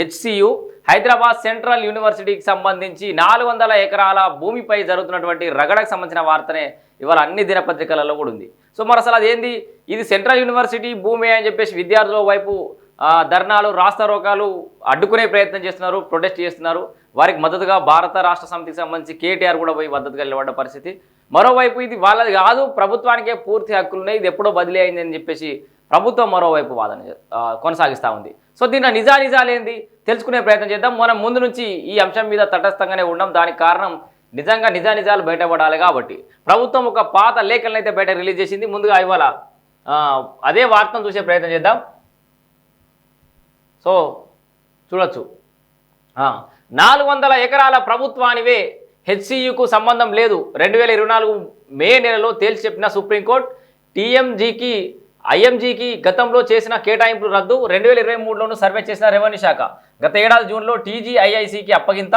HCU Hyderabad central యూనివర్సిటీకి సంబంధించి నాలుగు వందల ఎకరాల భూమిపై జరుగుతున్నటువంటి రగడకు సంబంధించిన వార్తనే ఇవాళ అన్ని దినపత్రికలలో కూడా ఉంది. సో మరి అసలు అదేంది? ఇది సెంట్రల్ యూనివర్సిటీ భూమి అని చెప్పేసి విద్యార్థుల వైపు ధర్నాలు రాస్తారోకాలు అడ్డుకునే ప్రయత్నం చేస్తున్నారు ప్రొటెస్ట్ చేస్తున్నారు. వారికి మద్దతుగా భారత రాష్ట్ర సమితికి సంబంధించి కేటీఆర్ కూడా పోయి మద్దతుగా నిలబడ్డ పరిస్థితి. మరోవైపు ఇది వాళ్ళది కాదు ప్రభుత్వానికే పూర్తి హక్కులు ఉన్నాయి ఇది ఎప్పుడో బదిలీ అయింది అని చెప్పేసి ప్రభుత్వం మరోవైపు వాదన కొనసాగిస్తూ ఉంది. సో దీంట్లో నిజానిజాలేంది తెలుసుకునే ప్రయత్నం చేద్దాం. మనం ముందు నుంచి ఈ అంశం మీద తటస్థంగానే ఉండడం దానికి కారణం నిజంగా నిజానిజాలు బయటపడాలి కాబట్టి. ప్రభుత్వం ఒక పాత లేఖలను అయితే బయట రిలీజ్ చేసింది. ముందుగా ఇవాళ అదే వార్తను చూసే ప్రయత్నం చేద్దాం. సో చూడొచ్చు. నాలుగు వందల ఎకరాల ప్రభుత్వానివే హెచ్సియుకు సంబంధం లేదు. రెండు వేల ఇరవై నాలుగు మే నెలలో తేల్చి చెప్పిన సుప్రీంకోర్టు టీఎంజీకి ఐఎంజీకి గతంలో చేసిన కేటాయింపులు రద్దు రెండు వేల ఇరవై మూడులోనూ సర్వే చేసిన రెవెన్యూ శాఖ. గత ఏడాది జూన్లో టీజీఐఐసికి అప్పగింత.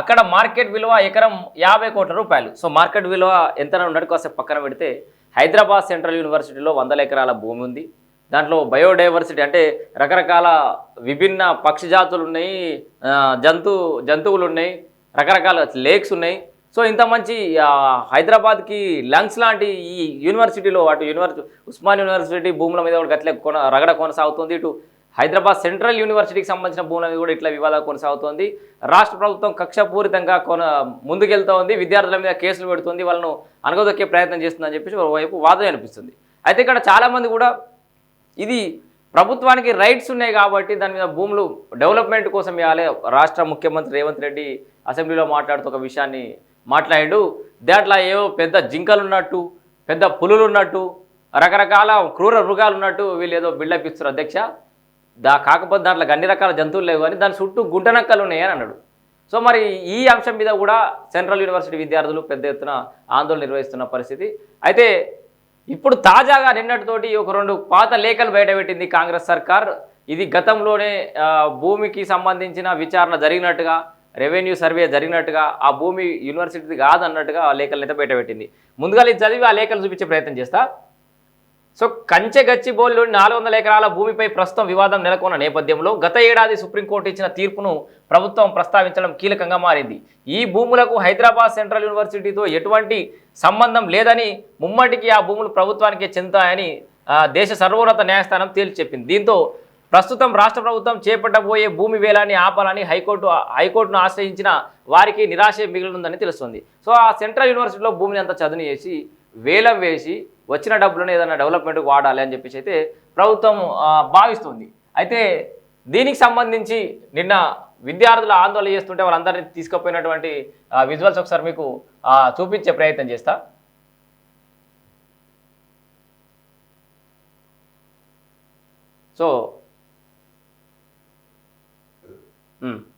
అక్కడ మార్కెట్ విలువ ఎకరం యాభై కోట్ల రూపాయలు. సో మార్కెట్ విలువ ఎంత ఉన్నట్టు కాసేపు పక్కన పెడితే హైదరాబాద్ సెంట్రల్ యూనివర్సిటీలో వందల ఎకరాల భూమి ఉంది. దాంట్లో బయోడైవర్సిటీ అంటే రకరకాల విభిన్న పక్షి జాతులు ఉన్నాయి జంతు జంతువులు ఉన్నాయి రకరకాల లేక్స్ ఉన్నాయి. సో ఇంత మంచి హైదరాబాద్కి లంగ్స్ లాంటి ఈ యూనివర్సిటీలో అటు యూనివర్సిటీ ఉస్మాన్ యూనివర్సిటీ భూముల మీద కూడా అట్లే కొన రగడ కొనసాగుతుంది. ఇటు హైదరాబాద్ సెంట్రల్ యూనివర్సిటీకి సంబంధించిన భూముల మీద కూడా ఇట్లా వివాదాలు కొనసాగుతోంది. రాష్ట్ర ప్రభుత్వం కక్షపూరితంగా కొన ముందుకెళ్తోంది. విద్యార్థుల మీద కేసులు పెడుతుంది. వాళ్ళను అనగదొక్కే ప్రయత్నం చేస్తుందని చెప్పేసి ఒకవైపు వాదన అనిపిస్తుంది అయితే ఇక్కడ చాలామంది కూడా ఇది ప్రభుత్వానికి రైట్స్ ఉన్నాయి కాబట్టి దాని మీద భూములు డెవలప్మెంట్ కోసం ఇవ్వాలి. రాష్ట్ర ముఖ్యమంత్రి రేవంత్ రెడ్డి అసెంబ్లీలో మాట్లాడుతూ ఒక విషయాన్ని మాట్లాడాడు. దాంట్లో ఏవో పెద్ద జింకలు ఉన్నట్టు పెద్ద పులులు ఉన్నట్టు రకరకాల క్రూర మృగాలు ఉన్నట్టు వీళ్ళు ఏదో బిల్డప్ ఇస్తారు అధ్యక్ష. దా కాకపోతే దాంట్లో అన్ని రకాల జంతువులు లేవు అని దాని చుట్టూ గుంటనక్కలు ఉన్నాయని అన్నాడు. సో మరి ఈ అంశం మీద కూడా సెంట్రల్ యూనివర్సిటీ విద్యార్థులు పెద్ద ఎత్తున ఆందోళన నిర్వహిస్తున్న పరిస్థితి. అయితే ఇప్పుడు తాజాగా నిన్నటితోటి ఒక రెండు పాత లేఖలు బయటపెట్టింది కాంగ్రెస్ సర్కార్. ఇది గతంలోనే భూమికి సంబంధించిన విచారణ జరిగినట్టుగా రెవెన్యూ సర్వే జరిగినట్టుగా ఆ భూమి యూనివర్సిటీది కాదన్నట్టుగా ఆ లేఖలు అయితే బయటపెట్టింది ముందుగా ఇది చదివి ఆ లేఖలు చూపించే ప్రయత్నం చేస్తా. సో కంచె గచ్చిబౌలిలోని నాలుగు వందల ఎకరాల భూమిపై ప్రస్తుతం వివాదం నెలకొన్న నేపథ్యంలో గత ఏడాది సుప్రీంకోర్టు ఇచ్చిన తీర్పును ప్రభుత్వం ప్రస్తావించడం కీలకంగా మారింది. ఈ భూములకు హైదరాబాద్ సెంట్రల్ యూనివర్సిటీతో ఎటువంటి సంబంధం లేదని ముమ్మటికి ఆ భూములు ప్రభుత్వానికే చెందుతాయని దేశ సర్వోన్నత న్యాయస్థానం తేల్చి చెప్పింది. దీంతో ప్రస్తుతం రాష్ట్ర ప్రభుత్వం చేపట్టబోయే భూమి వేలాన్ని ఆపాలని హైకోర్టు హైకోర్టును ఆశ్రయించిన వారికి నిరాశ మిగిలిందని తెలుస్తుంది. సో ఆ సెంట్రల్ యూనివర్సిటీలో భూమిని అంతా చదును చేసి వేలం వేసి వచ్చిన డబ్బులను ఏదైనా డెవలప్మెంట్కి వాడాలి అని చెప్పేసి అయితే ప్రభుత్వం భావిస్తుంది. అయితే దీనికి సంబంధించి నిన్న విద్యార్థులు ఆందోళన చేస్తుంటే వాళ్ళందరినీ తీసుకుపోయినటువంటి విజువల్స్ ఒకసారి మీకు చూపించే ప్రయత్నం చేస్తా. So Mm.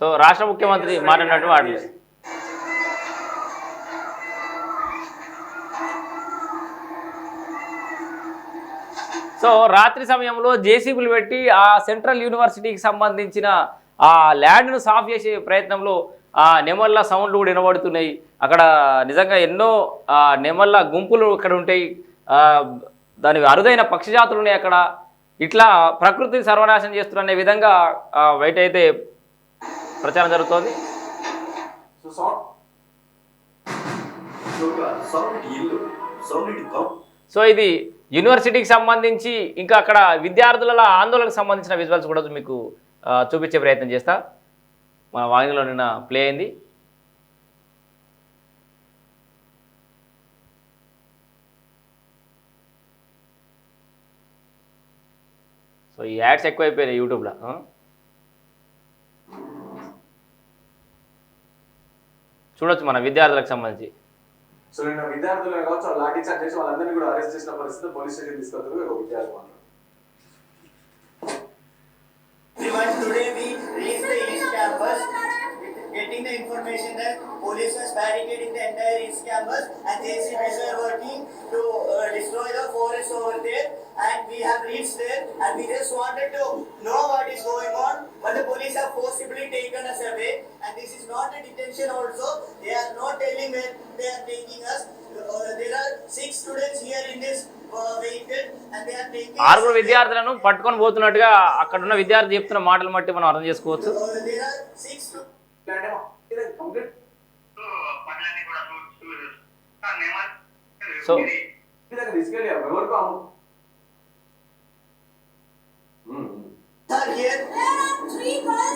సో రాష్ట్ర ముఖ్యమంత్రి మాట్లాడినట్టు వాడలేదు సో రాత్రి సమయంలో జేసీబీలు పెట్టి ఆ సెంట్రల్ యూనివర్సిటీకి సంబంధించిన ఆ ల్యాండ్ను సాఫ్ చేసే ప్రయత్నంలో ఆ నెమళ్ళ సౌండ్లు కూడా వినబడుతున్నాయి. అక్కడ నిజంగా ఎన్నో ఆ నెమళ్ళ గుంపులు ఇక్కడ ఉంటాయి. దాని అరుదైన పక్షి జాతులు ఉన్నాయి అక్కడ. ఇట్లా ప్రకృతిని సర్వనాశనం చేస్తున్న విధంగా బయట అయితే ప్రచారం జరుగుతోంది. సో ఇది యూనివర్సిటీకి సంబంధించి ఇంకా అక్కడ విద్యార్థుల ఆందోళనకు సంబంధించిన విజువల్స్ కూడా మీకు చూపించే ప్రయత్నం చేస్తా. మన వాహినిలో నిన్న ప్లే అయింది. సో ఈ యాడ్స్ ఎక్కువైపోయినాయి యూట్యూబ్లో? చూడొచ్చు మన విద్యార్థులకు సంబంధించి. సో నిన్న విద్యార్థులను కావచ్చు వాళ్ళు లాఠీ చార్జ్ చేసి వాళ్ళందరినీ కూడా అరెస్ట్ చేసిన పరిస్థితి పోలీస్ స్టేషన్ తీసుకొస్తారు ఒక విద్యార్థి మాత్రం. Everyone, today we reached the East Campus, getting the information that police was barricading the entire East Campus and JCBs were working to uh, destroy the forest over there. And we have reached there and we just wanted to know what is going on, but the police have forcibly taken us away. And this is not a detention also. They are not telling where they are taking us. Uh, there are six students here in this uh, vehicle and they are taking. us ఆరుగురు. విద్యార్థులను పట్టుకొని పోతున్నట్టుగా అక్కడ ఉన్న విద్యార్థి చెప్తున్న మాటలు బట్టి మనం అర్థం చేసుకోవచ్చు ఇలాంటి ఇది కంప్లీట్. సో దగ్గర తీసుకెళ్ళి ఎవరికి అమ్ము are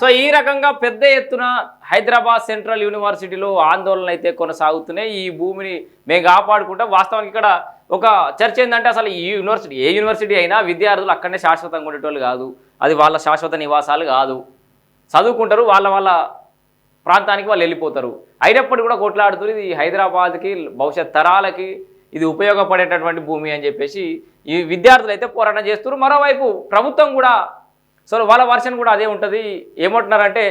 సో ఈ రకంగా పెద్ద ఎత్తున హైదరాబాద్ సెంట్రల్ యూనివర్సిటీలో ఆందోళన అయితే కొనసాగుతున్నాయి. ఈ భూమిని మేము కాపాడుకుంటాం. వాస్తవానికి ఇక్కడ ఒక చర్చ ఏంటంటే అసలు ఈ యూనివర్సిటీ ఏ యూనివర్సిటీ అయినా విద్యార్థులు అక్కడనే శాశ్వతంగా ఉండేటోళ్ళు కాదు. అది వాళ్ళ శాశ్వత నివాసాలు కాదు. చదువుకుంటారు వాళ్ళ వాళ్ళ ప్రాంతానికి వాళ్ళు వెళ్ళిపోతారు. అయినప్పటికీ కూడా కొట్లాడుతుంది ఇది హైదరాబాద్కి భవిష్యత్ తరాలకి ఇది ఉపయోగపడేటటువంటి భూమి అని చెప్పేసి ఈ విద్యార్థులు అయితే పోరాటం చేస్తున్నారు. మరోవైపు ప్రభుత్వం కూడా సో వాళ్ళ వర్షన్ కూడా అదే ఉంటుంది. ఏమంటున్నారంటే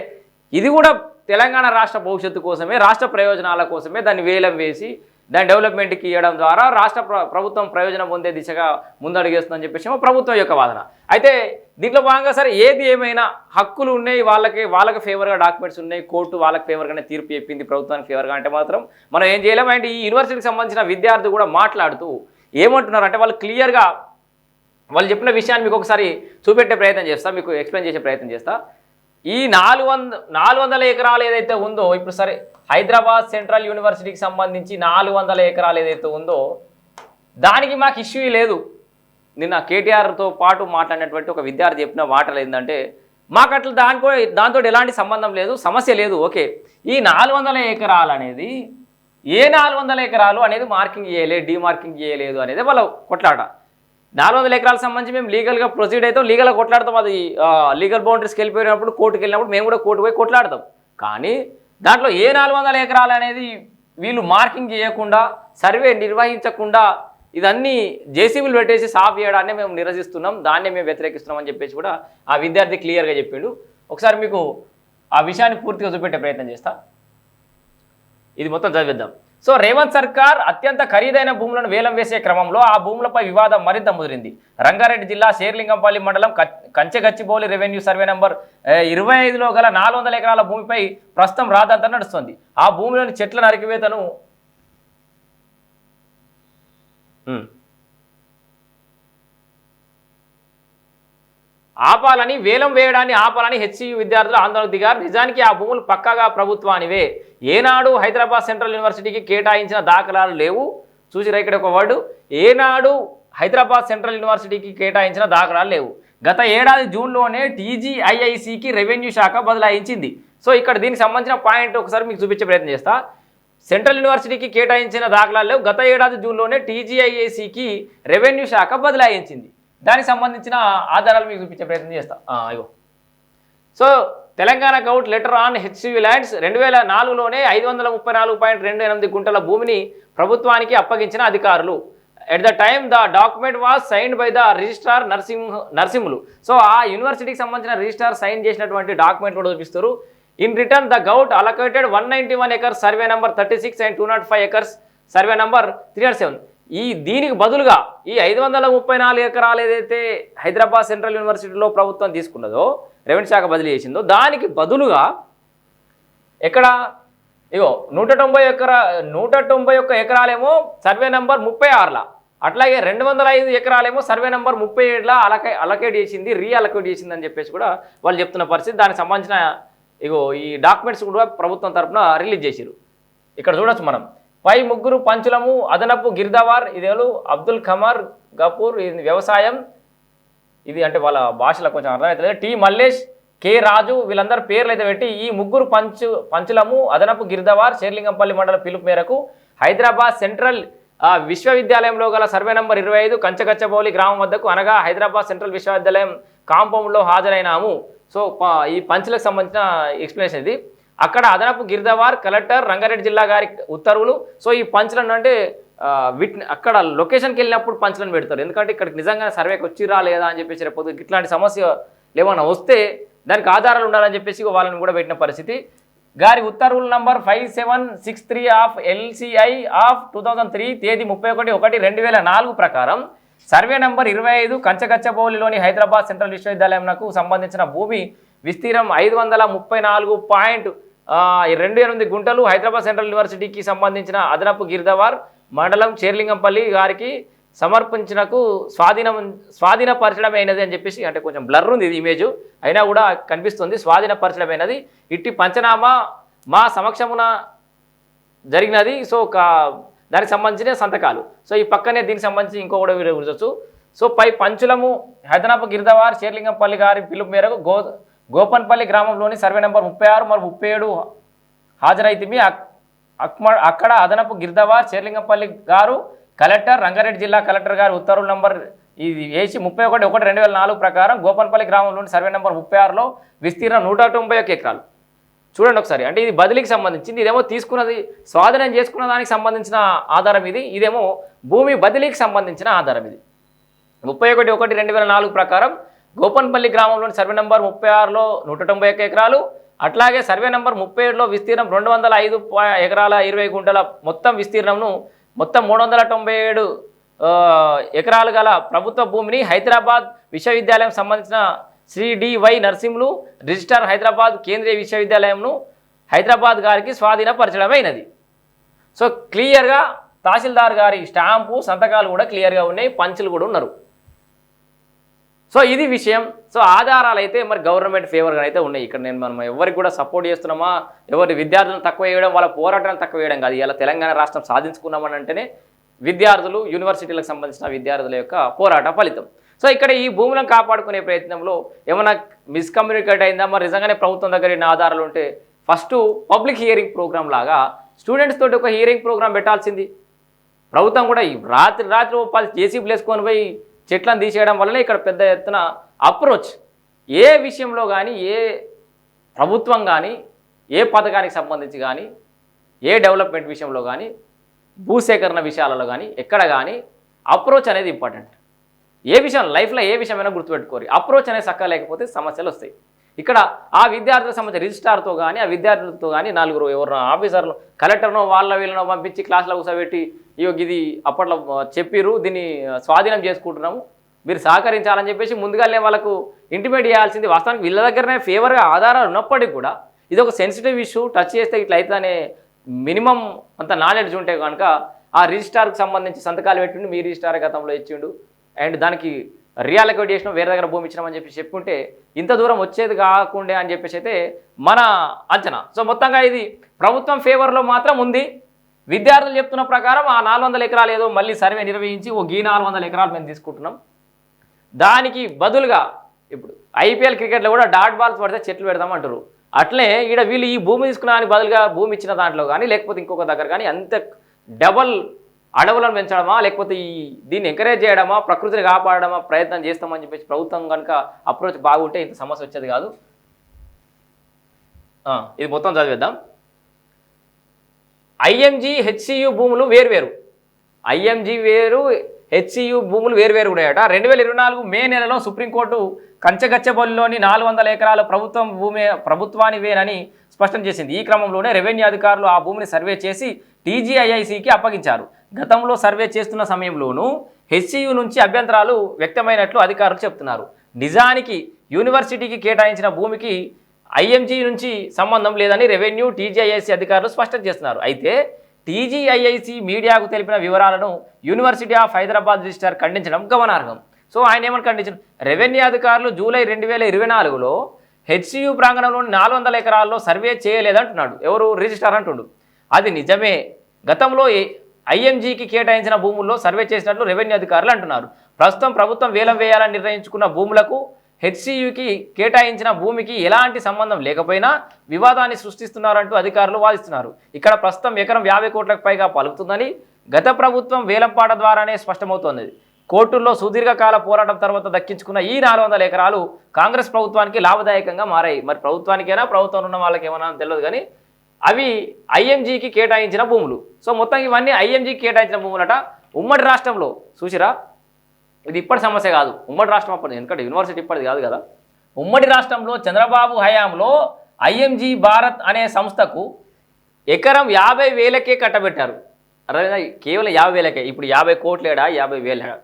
ఇది కూడా తెలంగాణ రాష్ట్ర భవిష్యత్తు కోసమే రాష్ట్ర ప్రయోజనాల కోసమే దాన్ని వేలం వేసి దాని డెవలప్మెంట్కి ఇవ్వడం ద్వారా రాష్ట్ర ప్ర- ప్రభుత్వం ప్రయోజనం పొందే దిశగా ముందడుగేస్తుందని చెప్పేసి ప్రభుత్వం యొక్క వాదన. అయితే దీంట్లో భాగంగా సరే ఏది ఏమైనా హక్కులు ఉన్నాయి వాళ్ళకి వాళ్ళకి ఫేవర్గా డాక్యుమెంట్స్ ఉన్నాయి కోర్టు వాళ్ళకి ఫేవర్గానే తీర్పు చెప్పింది ప్రభుత్వానికి ఫేవర్గా అంటే మాత్రం మనం ఏం చేయలేము అండ్ ఈ యూనివర్సిటీకి సంబంధించిన విద్యార్థి కూడా మాట్లాడుతూ ఏమంటున్నారు అంటే వాళ్ళు క్లియర్గా వాళ్ళు చెప్పిన విషయాన్ని మీకు ఒకసారి చూపెట్టే ప్రయత్నం చేస్తా మీకు ఎక్స్ప్లెయిన్ చేసే ప్రయత్నం చేస్తా. ఈ నాలుగు వంద నాలుగు వందల ఎకరాలు ఏదైతే ఉందో ఇప్పుడు సరే హైదరాబాద్ సెంట్రల్ యూనివర్సిటీకి సంబంధించి నాలుగు వందల ఎకరాలు ఏదైతే ఉందో దానికి మాకు ఇష్యూ లేదు. నిన్న కేటీఆర్తో పాటు మాట్లాడినటువంటి ఒక విద్యార్థి చెప్పిన మాటలు ఏంటంటే మాకు అట్లా దానికో దాంతో ఎలాంటి సంబంధం లేదు సమస్య లేదు ఓకే. ఈ నాలుగు వందల ఎకరాలు అనేది ఏ నాలుగు వందల ఎకరాలు అనేది మార్కింగ్ చేయలేదు డీమార్కింగ్ చేయలేదు అనేది వాళ్ళ కొట్లాట. నాలుగు వందల ఎకరాలకు సంబంధించి మేము లీగల్గా ప్రొసీడ్ అవుతాం లీగల్గా కొట్లాడతాం. అది లీగల్ బౌండరీస్కి వెళ్ళిపోయినప్పుడు కోర్టుకి వెళ్ళినప్పుడు మేము కూడా కోర్టు పోయి కొట్లాడతాం. కానీ దాంట్లో ఏ నాలుగు వందల ఎకరాలు అనేది వీళ్ళు మార్కింగ్ చేయకుండా సర్వే నిర్వహించకుండా ఇదన్నీ జేసీబీలు పెట్టేసి సాఫ్ చేయడాన్ని మేము నిరసిస్తున్నాం. దాన్నే మేము వ్యతిరేకిస్తున్నాం అని చెప్పేసి కూడా ఆ విద్యార్థి క్లియర్గా చెప్పిండు. ఒకసారి మీకు ఆ విషయాన్ని పూర్తిగా చూపెట్టే ప్రయత్నం చేస్తా. ఇది మొత్తం చదివిద్దాం. సో రేవంత్ సర్కార్ అత్యంత ఖరీదైన భూములను వేలం వేసే క్రమంలో ఆ భూములపై వివాదం మరింత ముదిరింది. రంగారెడ్డి జిల్లా శేర్లింగంపల్లి మండలం కంచెగచ్చిబౌలి రెవెన్యూ సర్వే నంబర్ ఇరవై ఐదులో గల నాలుగు వందల ఎకరాల భూమిపై ప్రస్తుతం రాదంతా నడుస్తుంది. ఆ భూమిలోని చెట్ల నరికివేతను ఆపాలని వేలం వేయడాన్ని ఆపాలని హెచ్సియు విద్యార్థులు ఆందోళన దిగారు. నిజానికి ఆ భూములు పక్కాగా ప్రభుత్వానివే. ఏనాడు హైదరాబాద్ సెంట్రల్ యూనివర్సిటీకి కేటాయించిన దాఖలాలు లేవు. చూసిరా ఇక్కడ ఒక వర్డు. ఏనాడు హైదరాబాద్ సెంట్రల్ యూనివర్సిటీకి కేటాయించిన దాఖలాలు లేవు. గత ఏడాది జూన్లోనే టీజీఐఐసికి రెవెన్యూ శాఖ బదలాయించింది. సో ఇక్కడ దీనికి సంబంధించిన పాయింట్ ఒకసారి మీకు చూపించే ప్రయత్నం చేస్తా. సెంట్రల్ యూనివర్సిటీకి కేటాయించిన దాఖలాలు లేవు. గత ఏడాది జూన్లోనే టీజీఐఏసికి రెవెన్యూ శాఖ బదలాయించింది. దానికి సంబంధించిన ఆధారాలు మీకు చూపించే ప్రయత్నం చేస్తా. ఆ, ఇగో. So Telangana govt letter on HCV lands రెండు వేల నాలుగులోనే ఐదు వందల ముప్పై నాలుగు పాయింట్ రెండు ఎనిమిది గుంటల భూమిని ప్రభుత్వానికి అప్పగించిన అధికారులు. At the time the document was signed by the registrar Narsimha Narsimhulu. So ఆ యూనివర్సిటీకి సంబంధించిన రిజిస్ట్రార్ సైన్ చేసినటువంటి డాక్యుమెంట్ కూడా చూపిస్తారు. In return the govt allocated one ninety one acres survey number thirty six and two nought five acres survey number three nought seven ఈ దీనికి బదులుగా ఈ ఐదు వందల ముప్పై నాలుగు ఎకరాలు ఏదైతే హైదరాబాద్ సెంట్రల్ యూనివర్సిటీలో ప్రభుత్వం తీసుకున్నదో రెవెన్యూ శాఖ బదిలీ చేసిందో దానికి బదులుగా ఎక్కడ? ఇగో నూట తొంభై ఎకరా నూట తొంభై ఒక్క ఎకరాలేమో సర్వే నెంబర్ ముప్పై ఆరులా. అట్లాగే రెండు వందల ఐదు ఎకరాలేమో సర్వే నెంబర్ ముప్పై ఏడులా అలకే అలకేట్ చేసింది రీ అలకేట్ చేసింది అని చెప్పేసి కూడా వాళ్ళు చెప్తున్న పరిస్థితి. దానికి సంబంధించిన ఇగో ఈ డాక్యుమెంట్స్ కూడా ప్రభుత్వం తరఫున రిలీజ్ చేసారు ఇక్కడ చూడొచ్చు మనం. పై ముగ్గురు పంచులము అదనపు గిర్దవార్ ఇదేలు అబ్దుల్ ఖమర్ గపూర్ ఇది వ్యవసాయం. ఇది అంటే వాళ్ళ భాషలో కొంచెం అర్థమవుతుంది టి మల్లేష్ కె రాజు వీళ్ళందరి పేర్లు అయితే పెట్టి ఈ ముగ్గురు పంచు పంచులము అదనపు గిరిదవార్ శేర్లింగంపల్లి మండల పిలుపు మేరకు హైదరాబాద్ సెంట్రల్ విశ్వవిద్యాలయంలో గల సర్వే నంబర్ ఇరవై ఐదు కంచకచ్చబౌలి గ్రామం వద్దకు అనగా హైదరాబాద్ సెంట్రల్ విశ్వవిద్యాలయం కాంపౌండ్లో హాజరైనాము. సో ఈ పంచులకు సంబంధించిన ఎక్స్ప్లెనేషన్ ఇది. అక్కడ అదనపు గిరిదవార్ కలెక్టర్ రంగారెడ్డి జిల్లా గారి ఉత్తర్వులు. సో ఈ పంచులను అంటే విట్ అక్కడ లొకేషన్కి వెళ్ళినప్పుడు పంచులను పెడతారు. ఎందుకంటే ఇక్కడికి నిజంగానే సర్వేకి వచ్చిరా లేదా అని చెప్పేసి రేపు ఇట్లాంటి సమస్య ఏమైనా వస్తే దానికి ఆధారాలు ఉండాలని చెప్పేసి వాళ్ళని కూడా పెట్టిన పరిస్థితి. గారి ఉత్తర్వుల number five seven six three of LCI of two thousand three తేదీ ముప్పై ఒకటి ఒకటి రెండు వేల నాలుగు ప్రకారం సర్వే నంబర్ ఇరవై ఐదు కంచగచ్చబౌలిలోని హైదరాబాద్ సెంట్రల్ విశ్వవిద్యాలయంకు సంబంధించిన భూమి విస్తీర్ణం ఐదు వందల ముప్పై నాలుగు పాయింట్ రెండు ఎనిమిది గుంటలు హైదరాబాద్ సెంట్రల్ యూనివర్సిటీకి సంబంధించిన అదనపు గిరిధవార్ మండలం చేర్లింగంపల్లి గారికి సమర్పించినకు స్వాధీనం స్వాధీనపరచడమైనది అని చెప్పేసి అంటే కొంచెం బ్లర్ ఉంది ఇది ఇమేజ్ అయినా కూడా కనిపిస్తుంది స్వాధీనపరచడమైనది. ఇట్టి పంచనామా మా సమక్షమున జరిగినది. సో ఒక దానికి సంబంధించిన సంతకాలు. సో ఈ పక్కనే దీనికి సంబంధించి ఇంకో కూడా వీడియో గుర్చొచ్చు సో పై పంచులము హైదరాబాద్ గిరిధవార్ షేర్లింగంపల్లి గారి పిలుపు మేరకు గో గోపన్పల్లి గ్రామంలోని సర్వే నెంబర్ ముప్పై ఆరు మరియు ముప్పై ఏడు హాజరైతిమి అక్- అక్మ- అక్కడ అదనపు గిర్దవార్ షేర్లింగంపల్లి గారు కలెక్టర్ రంగారెడ్డి జిల్లా కలెక్టర్ గారు ఉత్తర్వుల నంబర్ ఇది వేసి ముప్పై ఒకటి ఒకటి రెండు వేల నాలుగు ప్రకారం గోపన్పల్లి గ్రామంలోని సర్వే నెంబర్ ముప్పై ఆరులో విస్తీర్ణం నూట తొంభై ఒక ఎకరాలు. చూడండి ఒకసారి అంటే ఇది బదిలీకి సంబంధించింది ఇదేమో తీసుకున్నది స్వాధీనం చేసుకున్న దానికి సంబంధించిన ఆధారం ఇది ఇదేమో భూమి బదిలీకి సంబంధించిన ఆధారం ఇది. ముప్పై ఒకటి ఒకటి రెండు వేల నాలుగు ప్రకారం గోపన్పల్లి గ్రామంలోని సర్వే నంబర్ ముప్పై ఆరులో నూట తొంభై ఒక్క ఎకరాలు అట్లాగే సర్వే నంబర్ ముప్పై ఏడులో విస్తీర్ణం రెండు వందల ఐదు ఎకరాల ఇరవై గుంటల మొత్తం విస్తీర్ణంను మొత్తం మూడు వందల తొంభై ఏడు ఎకరాలు గల ప్రభుత్వ భూమిని హైదరాబాద్ విశ్వవిద్యాలయం సంబంధించిన Shri D Y Narsimhulu registrar Hyderabad కేంద్రీయ విశ్వవిద్యాలయంను హైదరాబాద్ గారికి స్వాధీనపరచడమైనది. సో క్లియర్గా తహసీల్దార్ గారి స్టాంపు సంతకాలు కూడా క్లియర్గా ఉన్నాయి పంచులు కూడా ఉన్నారు. సో ఇది విషయం. సో ఆధారాలు అయితే మరి గవర్నమెంట్ ఫేవర్గా అయితే ఉన్నాయి. ఇక్కడ నేను మనం ఎవరికి కూడా సపోర్ట్ చేస్తున్నామా? ఎవరి విద్యార్థులను తక్కువ వేయడం వాళ్ళ పోరాటాలను తక్కువ వేయడం కాదు. ఇలా తెలంగాణ రాష్ట్రం సాధించుకున్నామని అంటేనే విద్యార్థులు యూనివర్సిటీలకు సంబంధించిన విద్యార్థుల యొక్క పోరాట ఫలితం. సో ఇక్కడ ఈ భూములను కాపాడుకునే ప్రయత్నంలో ఏమైనా మిస్కమ్యూనికేట్ అయిందా? మరి నిజంగానే ప్రభుత్వం దగ్గర ఎన్ని ఆధారాలు ఉంటే ఫస్ట్ పబ్లిక్ హియరింగ్ ప్రోగ్రామ్ లాగా స్టూడెంట్స్ తోటి ఒక హియరింగ్ ప్రోగ్రామ్ పెట్టాల్సింది. ప్రభుత్వం కూడా ఈ రాత్రి రాత్రి ఓ పది జేసీబీలు వేసుకొని పోయి చెట్లను తీసేయడం వల్లనే ఇక్కడ పెద్ద ఎత్తున అప్రోచ్ ఏ విషయంలో కానీ ఏ ప్రభుత్వం కానీ ఏ పథకానికి సంబంధించి కానీ ఏ డెవలప్మెంట్ విషయంలో కానీ భూసేకరణ విషయాలలో కానీ ఎక్కడ కానీ అప్రోచ్ అనేది ఇంపార్టెంట్ ఏ విషయం లైఫ్లో ఏ విషయమైనా గుర్తుపెట్టుకోరు. అప్రోచ్ అనేది చక్కగా లేకపోతే సమస్యలు వస్తాయి. ఇక్కడ ఆ విద్యార్థులకు సంబంధించిన రిజిస్టార్తో కానీ ఆ విద్యార్థులతో కానీ నలుగురు ఎవరు ఆఫీసర్లు కలెక్టర్నో వాళ్ళ వీళ్ళనో పంపించి క్లాస్లో కూర్చోబెట్టి ఇయో ఇది అప్పట్లో చెప్పిర్రు దీన్ని స్వాధీనం చేసుకుంటున్నాము. మీరు సహకరించాలని చెప్పేసి ముందుగానే వాళ్ళకు ఇంటిమేట్ చేయాల్సింది వాస్తవానికి వీళ్ళ దగ్గరనే ఫేవర్గా ఆధారాలు ఉన్నప్పటికీ కూడా ఇది ఒక సెన్సిటివ్ ఇష్యూ టచ్ చేస్తే ఇట్లా అవుతుందనే మినిమం అంత నాలెడ్జ్ ఉంటే కనుక ఆ రిజిస్టార్కి సంబంధించి సంతకాలు పెట్టిండు మీ రిజిస్టార్ గతంలో ఇచ్చిండు. అండ్ దానికి రియాలకేట్ చేసిన వేరే దగ్గర భూమి ఇచ్చినామని చెప్పి చెప్పుకుంటే ఇంత దూరం వచ్చేది కాకుండా అని చెప్పేసి అయితే మన అంచనా. సో మొత్తంగా ఇది ప్రభుత్వం ఫేవర్లో మాత్రం ఉంది. విద్యార్థులు చెప్తున్న ప్రకారం ఆ నాలుగు వందల ఎకరాలు ఏదో మళ్ళీ సర్వే నిర్వహించి ఓ గీ నాలుగు వందల ఎకరాలు మేము తీసుకుంటున్నాం. దానికి బదులుగా ఇప్పుడు ఐపీఎల్ క్రికెట్లో కూడా డాట్ బాల్స్ పడితే చెట్లు పెడదాం అంటారు అట్లే ఈడ వీళ్ళు ఈ భూమి తీసుకున్నానికి బదులుగా భూమి ఇచ్చిన దాంట్లో కానీ లేకపోతే ఇంకొక దగ్గర కానీ అంత డబల్ అడవులను పెంచడమా లేకపోతే ఈ దీన్ని ఎంకరేజ్ చేయడమా ప్రకృతిని కాపాడడమా ప్రయత్నం చేస్తామని చెప్పేసి ప్రభుత్వం కనుక అప్రోచ్ బాగుంటే ఇంత సమస్య వచ్చేది కాదు. ఇది మొత్తం చదివేద్దాం. ఐఎంజీ హెచ్సియు భూములు వేరువేరు. ఐఎంజీ వేరు హెచ్సియు భూములు వేరువేరు ఉన్నాయట. రెండు వేల ఇరవై నాలుగు మే నెలలో సుప్రీంకోర్టు కంచగచ్చబొల్లిలోని నాలుగు వందల ఎకరాల ప్రభుత్వం భూమి ప్రభుత్వానివేనని స్పష్టం చేసింది. ఈ క్రమంలోనే రెవెన్యూ అధికారులు ఆ భూమిని సర్వే చేసి టీజీఐఐసికి అప్పగించారు. గతంలో సర్వే చేస్తున్న సమయంలోనూ హెచ్సియు నుంచి అభ్యంతరాలు వ్యక్తమైనట్లు అధికారులు చెప్తున్నారు. నిజానికి యూనివర్సిటీకి కేటాయించిన భూమికి ఐఎంజీ నుంచి సంబంధం లేదని రెవెన్యూ టీజీఐఐసి అధికారులు స్పష్టం చేస్తున్నారు. అయితే టీజీఐఐసి మీడియాకు తెలిపిన వివరాలను యూనివర్సిటీ ఆఫ్ హైదరాబాద్ రిజిస్టార్ ఖండించడం గమనార్హం. సో ఆయన ఏమని ఖండించారు రెవెన్యూ అధికారులు జూలై రెండు వేల ఇరవై నాలుగులో హెచ్సియు ప్రాంగణంలోని నాలుగు వందల ఎకరాల్లో సర్వే చేయలేదంటున్నాడు. ఎవరు? రిజిస్టార్ అంటుండు. అది నిజమే. గతంలో ఐఎంజీకి కేటాయించిన భూముల్లో సర్వే చేసినట్లు రెవెన్యూ అధికారులు అంటున్నారు. ప్రస్తుతం ప్రభుత్వం వేలం వేయాలని నిర్ణయించుకున్న భూములకు హెచ్సియుకి కేటాయించిన భూమికి ఎలాంటి సంబంధం లేకపోయినా వివాదాన్ని సృష్టిస్తున్నారంటూ అధికారులు వాదిస్తున్నారు. ఇక్కడ ప్రస్తుతం ఎకరం యాభై కోట్లకు పైగా పలుకుతుందని గత ప్రభుత్వం వేలంపాట ద్వారానే స్పష్టమవుతోంది. కోర్టుల్లో సుదీర్ఘకాల పోరాటం తర్వాత దక్కించుకున్న ఈ నాలుగు వందల ఎకరాలు కాంగ్రెస్ ప్రభుత్వానికి లాభదాయకంగా మారాయి. మరి ప్రభుత్వానికైనా? ప్రభుత్వం ఉన్న వాళ్ళకి ఏమైనా తెలియదు కానీ అవి ఐఎంజీకి కేటాయించిన భూములు. సో మొత్తం ఇవన్నీ ఐఎంజీకి కేటాయించిన భూములట. ఉమ్మడి రాష్ట్రంలో చూసిరా? ఇది ఇప్పటి సమస్య కాదు. ఉమ్మడి రాష్ట్రం అప్పటి ఎందుకంటే యూనివర్సిటీ ఇప్పటిది కాదు కదా. ఉమ్మడి రాష్ట్రంలో చంద్రబాబు హయాంలో ఐఎంజీ భారత్ అనే సంస్థకు ఎకరం యాభై వేలకే కట్టబెట్టారు. అర్థమైందా? కేవలం యాభై వేలకే. ఇప్పుడు యాభై కోట్లేడా? యాభై వేలేడా?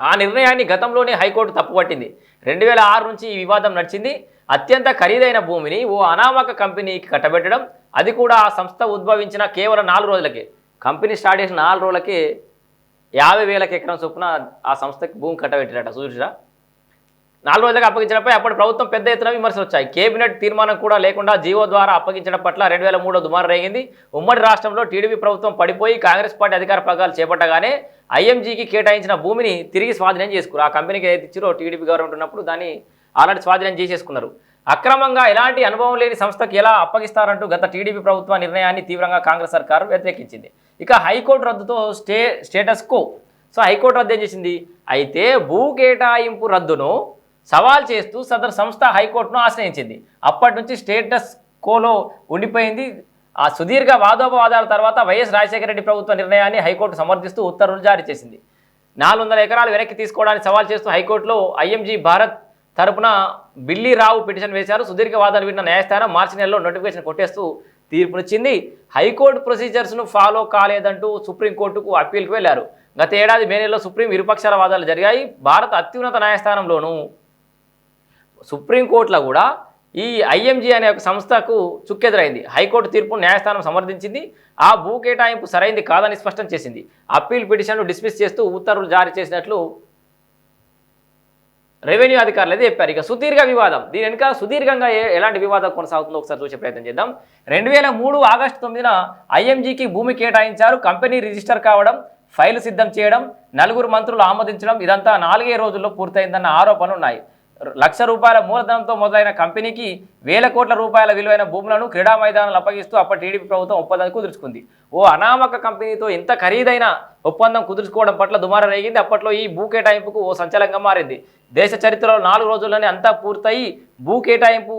ఆ నిర్ణయాన్ని గతంలోనే హైకోర్టు తప్పుపట్టింది. రెండు వేల ఆరు నుంచి ఈ వివాదం నడిచింది. అత్యంత ఖరీదైన భూమిని ఓ అనామక కంపెనీకి కట్టబెట్టడం అది కూడా ఆ సంస్థ ఉద్భవించిన కేవలం నాలుగు రోజులకే. కంపెనీ స్టార్ట్ చేసిన నాలుగు రోజులకే యాభై వేలకు ఎకరం చొప్పున ఆ సంస్థకి భూమి కట్టబెట్టారట చూసిరా నాలుగు రోజులకు అప్పగించడంపై అప్పటి ప్రభుత్వం పెద్ద ఎత్తున విమర్శలు వచ్చాయి. కేబినెట్ తీర్మానం కూడా లేకుండా జీవో ద్వారా అప్పగించడం పట్ల రెండు వేల మూడో దుమారు రేగింది. ఉమ్మడి రాష్ట్రంలో టీడీపీ ప్రభుత్వం పడిపోయి కాంగ్రెస్ పార్టీ అధికార పగ్గాలు చేపట్టగానే ఐఎంజీకి కేటాయించిన భూమిని తిరిగి స్వాధీనం చేసుకున్నారు. ఆ కంపెనీకి ఏది ఇచ్చారో టీడీపీ గవర్నమెంట్ ఉన్నప్పుడు దాన్ని ఆల్రెడీ స్వాధీనం చేసేసుకున్నారు. అక్రమంగా ఎలాంటి అనుభవం లేని సంస్థకి ఎలా అప్పగిస్తారంటూ గత టీడీపీ ప్రభుత్వ నిర్ణయాన్ని తీవ్రంగా కాంగ్రెస్ సర్కారు వ్యతిరేకించింది. ఇక high court రద్దుతో stay status quo. So high court రద్దు ఏం చేసింది? అయితే భూ కేటాయింపు రద్దును సవాల్ చేస్తూ సదరు సంస్థ హైకోర్టును ఆశ్రయించింది. అప్పటి నుంచి స్టేటస్ కోలో ఉండిపోయింది. ఆ సుదీర్ఘ వాదోపవాదాల తర్వాత వైఎస్ రాజశేఖర రెడ్డి ప్రభుత్వ నిర్ణయాన్ని హైకోర్టు సమర్థిస్తూ ఉత్తర్వులు జారీ చేసింది. నాలుగు వందల ఎకరాలు వెనక్కి తీసుకోవడానికి సవాల్ చేస్తూ హైకోర్టులో ఐఎంజీ భారత్ తరపున బిల్లీ రావు పిటిషన్ వేశారు. సుదీర్ఘ వాదాలు విన్న న్యాయస్థానం మార్చి నెలలో నోటిఫికేషన్ కొట్టేస్తూ తీర్పునిచ్చింది హైకోర్టు ప్రొసీజర్స్ను ఫాలో కాలేదంటూ సుప్రీంకోర్టుకు అప్పీల్కి వెళ్ళారు గత ఏడాది మే నెలలో సుప్రీం ఇరుపక్షాల వాదాలు జరిగాయి. భారత అత్యున్నత న్యాయస్థానంలోనూ సుప్రీంకోర్టులో కూడా ఈ ఐఎంజీ అనే ఒక సంస్థకు చుక్కెదురైంది. హైకోర్టు తీర్పు న్యాయస్థానం సమర్థించింది. ఆ భూ కేటాయింపు సరైంది కాదని స్పష్టం చేసింది. అప్పీల్ పిటిషన్ను డిస్మిస్ చేస్తూ ఉత్తర్వులు జారీ చేసినట్లు రెవెన్యూ అధికారులు అయితే చెప్పారు. ఇక సుదీర్ఘ వివాదం. దీని వెనుక సుదీర్ఘంగా ఎలాంటి వివాదం కొనసాగుతుందో ఒకసారి చూసే ప్రయత్నం చేద్దాం. రెండు వేల మూడు ఆగస్టు తొమ్మిదిన ఐఎంజీకి భూమి కేటాయించారు. కంపెనీ రిజిస్టర్ కావడం ఫైల్ సిద్ధం చేయడం నలుగురు మంత్రులు ఆమోదించడం ఇదంతా నాలుగే రోజుల్లో పూర్తయిందన్న ఆరోపణలు ఉన్నాయి లక్ష రూపాయల మూలధనంతో మొదలైన కంపెనీకి వేల కోట్ల రూపాయల విలువైన భూములను క్రీడా మైదానాలు అప్పగిస్తూ అప్పటి టీడీపీ ప్రభుత్వం ఒప్పందం కుదుర్చుకుంది. ఓ అనామక కంపెనీతో ఇంత ఖరీదైన ఒప్పందం కుదుర్చుకోవడం పట్ల దుమారం రేగింది. అప్పట్లో ఈ భూ కేటాయింపుకు ఓ సంచలనంగా మారింది. దేశ చరిత్రలో నాలుగు రోజుల్లోనే అంతా పూర్తయి భూ కేటాయింపు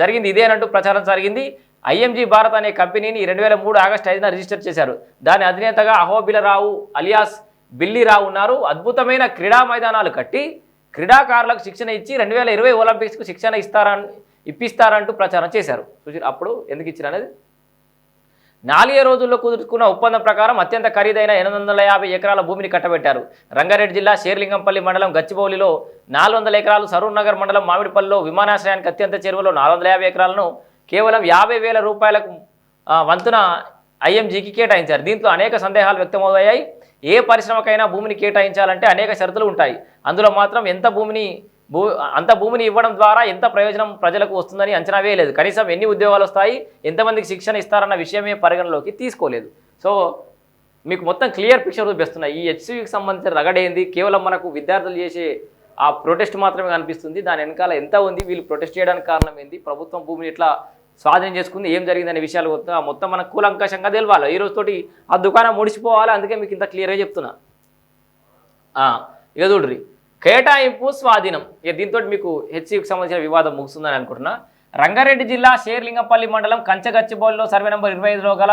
జరిగింది. ఇదేనంటూ ప్రచారం జరిగింది. ఐఎంజీ భారత్ అనే కంపెనీని రెండు వేల మూడు ఆగస్టు ఐదున రిజిస్టర్ చేశారు. దాని అధినేతగా అహోబిలరావు అలియాస్ బిల్లీరావు ఉన్నారు. అద్భుతమైన క్రీడా మైదానాలు కట్టి క్రీడాకారులకు శిక్షణ ఇచ్చి రెండు వేల ఇరవై ఒలింపిక్స్కు శిక్షణ ఇస్తారని ఇప్పిస్తారంటూ ప్రచారం చేశారు. చూసారు అప్పుడు ఎందుకు ఇచ్చారు అనేది నాలుగే రోజుల్లో కుదుర్చుకున్న ఒప్పందం ప్రకారం అత్యంత ఖరీదైన ఎనిమిది వందల యాభై ఎకరాల భూమిని కట్టబెట్టారు. రంగారెడ్డి జిల్లా షేర్లింగంపల్లి మండలం గచ్చిబౌలిలో నాలుగు వందల ఎకరాలు సరూర్ నగర్ మండలం మామిడిపల్లిలో విమానాశ్రయానికి అత్యంత చెరువులో నాలుగు వందల ఎకరాలను కేవలం యాభై వేల రూపాయలకు వంతున ఐఎంజీకి కేటాయించారు. దీంట్లో అనేక సందేహాలు వ్యక్తమయ్యాయి. ఏ పరిశ్రమకైనా భూమిని కేటాయించాలంటే అనేక షరతులు ఉంటాయి. అందులో మాత్రం ఎంత భూమిని భూ అంత భూమిని ఇవ్వడం ద్వారా ఎంత ప్రయోజనం ప్రజలకు వస్తుందని అంచనా వేయలేదు. కనీసం ఎన్ని ఉద్యోగాలు వస్తాయి ఎంతమందికి శిక్షణ ఇస్తారన్న విషయమే పరిగణలోకి తీసుకోలేదు. సో మీకు మొత్తం క్లియర్ పిక్చర్ చూపిస్తున్నాయి ఈ హెచ్సివికి సంబంధించిన రగడేంది? కేవలం మనకు విద్యార్థులు చేసే ఆ ప్రొటెస్ట్ మాత్రమే కనిపిస్తుంది. దాని వెనకాల ఎంత ఉంది? వీళ్ళు ప్రొటెస్ట్ చేయడానికి కారణం ఏంది? ప్రభుత్వం భూమిని ఎట్లా స్వాధీనం చేసుకుంది. ఏం జరిగిందనే విషయాలు మొత్తం మొత్తం మనకు కూలంకషంగా తెలవాలి. ఈ రోజుతోటి ఆ దుకాణం ముడిచిపోవాలి. అందుకే మీకు ఇంత క్లియర్గా చెప్తున్నా. ఇక చూడ్రి. కేటాయింపు స్వాధీనం. ఇక దీంతో మీకు హెచ్సికి సంబంధించిన వివాదం ముగుస్తుందని అనుకుంటున్నా. రంగారెడ్డి జిల్లా షేర్లింగపల్లి మండలం కంచగచ్చిబౌలిలో సర్వే నెంబర్ ఇరవై ఐదులో గల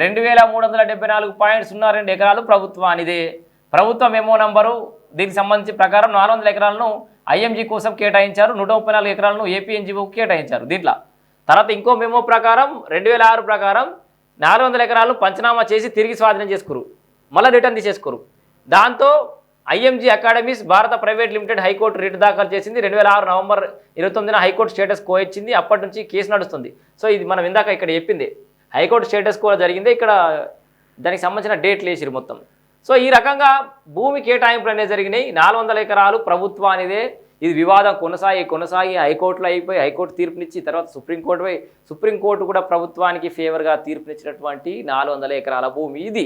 రెండు వేల మూడు వందల డెబ్బై నాలుగు పాయింట్ సున్నా రెండు ఎకరాలు ప్రభుత్వానిదే. ప్రభుత్వ మెమో నంబరు దీనికి సంబంధించి ప్రకారం నాలుగు వందల ఎకరాలను ఐఎంజీ కోసం కేటాయించారు. నూట ముప్పై నాలుగు ఎకరాలను ఏపీఎన్జీఓకి కేటాయించారు. దీంట్లో తర్వాత ఇంకో మెమో ప్రకారం రెండు వేల ఆరు ప్రకారం నాలుగు వందల ఎకరాలు పంచనామా చేసి తిరిగి స్వాధీనం చేసుకురు. మళ్ళీ రిటర్న్ తీసేసుకోరు. దాంతో IMG academies Bharata private limited high court writ దాఖలు చేసింది. రెండు వేల ఆరు నవంబర్ ఇరవై తొమ్మిదిన హైకోర్టు స్టేటస్ కో ఇచ్చింది. అప్పటి నుంచి కేసు నడుస్తుంది. సో ఇది మనం ఇందాక ఇక్కడ చెప్పింది. హైకోర్టు స్టేటస్ కో జరిగింది. ఇక్కడ దానికి సంబంధించిన డేట్లు వేసిరు మొత్తం. సో ఈ రకంగా భూమి కేటాయింపులు అనేవి జరిగినాయి. నాలుగు వందల ఎకరాలు ప్రభుత్వానిదే ఇది వివాదం కొనసాగి కొనసాగి హైకోర్టులో అయిపోయి హైకోర్టు తీర్పునిచ్చి తర్వాత సుప్రీంకోర్టు పోయి సుప్రీంకోర్టు కూడా ప్రభుత్వానికి ఫేవర్గా తీర్పునిచ్చినటువంటి నాలుగు వందల ఎకరాల భూమి ఇది.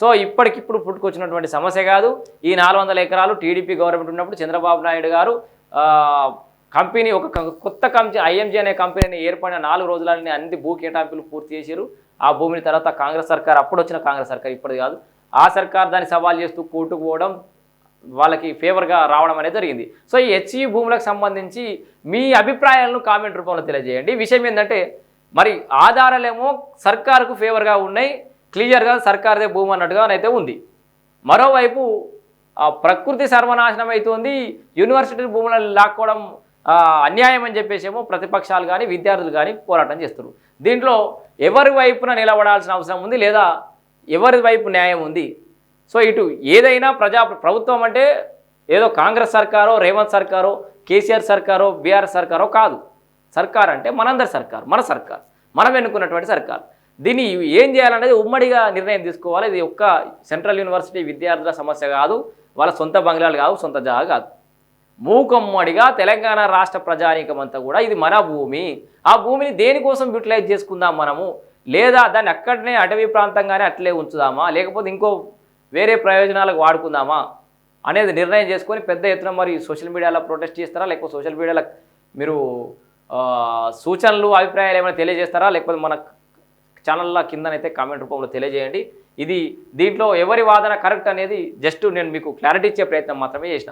సో ఇప్పటికిప్పుడు పుట్టుకొచ్చినటువంటి సమస్య కాదు. ఈ నాలుగు వందల ఎకరాలు టీడీపీ గవర్నమెంట్ ఉన్నప్పుడు చంద్రబాబు నాయుడు గారు కంపెనీ ఒక కొత్త కంపెనీ ఐఎంజీ అనే కంపెనీని ఏర్పడిన నాలుగు రోజులని అన్ని భూ కేటాయింపులు పూర్తి చేశారు. ఆ భూమిని తర్వాత కాంగ్రెస్ సర్కార్ అప్పుడు వచ్చిన కాంగ్రెస్ సర్కార్ ఇప్పుడు కాదు. ఆ సర్కార్ దాన్ని సవాల్ చేస్తూ కోర్టుకు పోవడం వాళ్ళకి ఫేవర్గా రావడం అనేది జరిగింది. సో ఈ హెచ్ఈ భూములకు సంబంధించి మీ అభిప్రాయాలను కామెంట్ రూపంలో తెలియజేయండి. విషయం ఏంటంటే మరి ఆధారాలేమో సర్కారుకు ఫేవర్గా ఉన్నాయి క్లియర్గా సర్కార్దే భూమి అన్నట్టుగా అయితే ఉంది. మరోవైపు ప్రకృతి సర్వనాశనం అవుతుంది యూనివర్సిటీ భూములను లాక్కోవడం అన్యాయం అని చెప్పేసేమో ప్రతిపక్షాలు కానీ విద్యార్థులు కానీ పోరాటం చేస్తారు దీంట్లో ఎవరి వైపున నిలబడాల్సిన అవసరం ఉంది లేదా ఎవరి వైపు న్యాయం ఉంది? సో ఇటు ఏదైనా ప్రజా ప్రభుత్వం అంటే ఏదో కాంగ్రెస్ సర్కారో రేవంత్ సర్కారో కేసీఆర్ సర్కారో బీఆర్ సర్కారో కాదు. సర్కార్ అంటే మనందరి సర్కార్ మన సర్కార్ మనం ఎన్నుకున్నటువంటి సర్కార్. దీన్ని ఏం చేయాలనేది ఉమ్మడిగా నిర్ణయం తీసుకోవాలి. ఇది ఒక్క సెంట్రల్ యూనివర్సిటీ విద్యార్థుల సమస్య కాదు వాళ్ళ సొంత బంగ్లాలు కాదు సొంత జాగా కాదు. మూకమ్మడిగా తెలంగాణ రాష్ట్ర ప్రజానీకం అంతా కూడా ఇది మన భూమి. ఆ భూమిని దేనికోసం యూటిలైజ్ చేసుకుందాం మనము? లేదా దాన్ని అక్కడనే అటవీ ప్రాంతంగానే అట్లే ఉంచుదామా? లేకపోతే ఇంకో వేరే ప్రయోజనాలకు వాడుకుందామా అనేది నిర్ణయం చేసుకొని పెద్ద ఎత్తున మరి సోషల్ మీడియాలో ప్రొటెస్ట్ చేస్తారా? లేకపోతే సోషల్ మీడియాలో మీరు సూచనలు అభిప్రాయాలు ఏమైనా తెలియజేస్తారా? లేకపోతే మన ఛానల్లో కిందనైతే కామెంట్ రూపంలో తెలియజేయండి. ఇది దీంట్లో ఎవరి వాదన కరెక్ట్ అనేది జస్ట్ నేను మీకు క్లారిటీ ఇచ్చే ప్రయత్నం మాత్రమే చేసిన.